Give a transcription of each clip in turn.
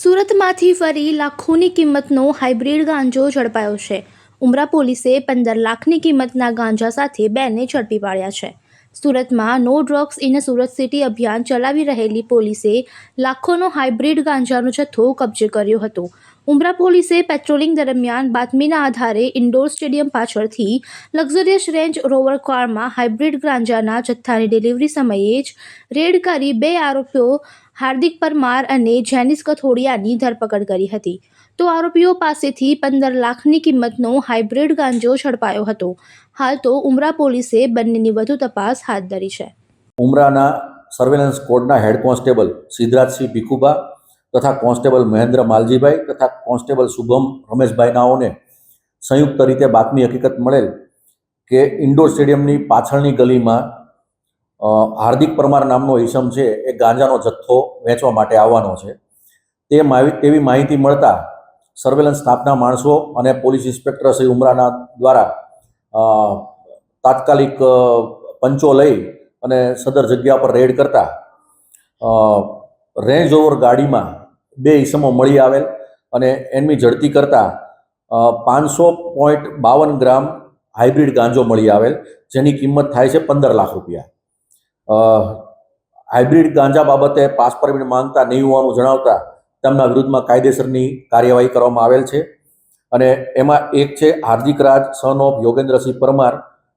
સુરતમાંથી ફરી લાખોની કિંમતનો હાઇબ્રિડ ગાંજો ઝડપાયો છે. ઉમરા પોલીસે પંદર લાખની કિંમતના ગાંજા સાથે બેને ઝડપી પાડ્યા છે. સુરતમાં no drugs in Surat city અભિયાન ચલાવી રહેલી પોલીસે લાખોનો હાઇબ્રિડ ગાંજાનો જથ્થો કબજે કર્યો હતો. ઉમરા પોલીસે પેટ્રોલિંગ દરમિયાન બાતમીના આધારે ઇન્ડોર સ્ટેડિયમ પાછળથી લક્ઝરિયસ રેન્જ રોવર કારમાં હાઇબ્રિડ ગાંજાના જથ્થાની ડિલિવરી સમયે જ રેડ કરી બે આરોપીઓ હાર્દિક પરમાર અને જેનિસ કથોડિયાની ધરપકડ કરી હતી. તો આરોપીઓ પાસેથી પંદર લાખની કિંમતનો હાઇબ્રિડ ગાંજો ઝડપાયો હતો. હાલ તો ઉમરા પોલીસે બંનેની વધુ તપાસ હાથ ધરી છે. ઉમરાના સર્વેલન્સ કોડના હેડ કોન્સ્ટેબલ સિદ્ધરાજસિંહ ભીખુબા તથા કોન્સ્ટેબલ મહેન્દ્ર માલજીભાઈ તથા કોન્સ્ટેબલ શુભમ રમેશભાઈ નાઓને સંયુક્ત રીતે બાતમી હકીકત મળેલ કે ઇન્ડોર સ્ટેડિયમની પાછળની ગલીમાં હાર્દિક પરમાર નામનો ઈસમ છે, એ ગાંજાનો જથ્થો વેચવા માટે આવવાનો છે. તે તેવી માહિતી મળતા સર્વેલન્સ સ્ટાફના માણસો અને પોલીસ ઇન્સ્પેક્ટર શ્રી ઉમરાના દ્વારા તાત્કાલિક પંચો લઈ અને સદર જગ્યા પર રેડ કરતા રેન્જ ઓવર ગાડીમાં બે ઈસમો મળી આવેલ અને એમની ઝડપી કરતા પાંચસો પોઈન્ટ બાવન ગ્રામ હાઇબ્રિડ ગાંજો મળી આવેલ, જેની કિંમત થાય છે પંદર લાખ રૂપિયા. હાઇબ્રિડ ગાંજા બાબતે પાસ પરમિટ માંગતા નહીં હોવાનું જણાવતા તેમના વિરુદ્ધમાં કાયદેસરની કાર્યવાહી કરવામાં આવેલ છે. અને એમાં એક છે હાર્દિક રાજ સન ઓફ યોગેન્દ્રસિંહ પરમાર,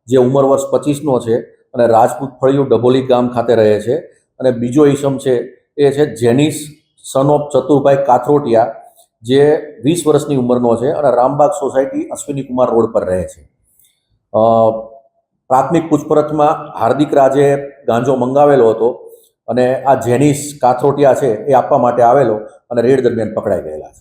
જે ઉંમર વર્ષ પચીસનો છે અને રાજપૂત ફળિયું ડભોલી ગામ ખાતે રહે છે. અને બીજો ઈસમ છે એ છે જેનિસ સન ઓફ ચતુરભાઈ કાથરોટિયા, જે વીસ વર્ષની ઉંમરનો છે અને રામબાગ સોસાયટી અશ્વિની કુમાર રોડ પર રહે છે. પ્રાથમિક પૂછપરછમાં હાર્દિક રાજે ગાંજો મંગાવેલો હતો અને આ જેનિસ કાથરોટિયા છે એ આપવા માટે આવેલો અને રેડ દરમિયાન પકડાઈ ગયેલા છે.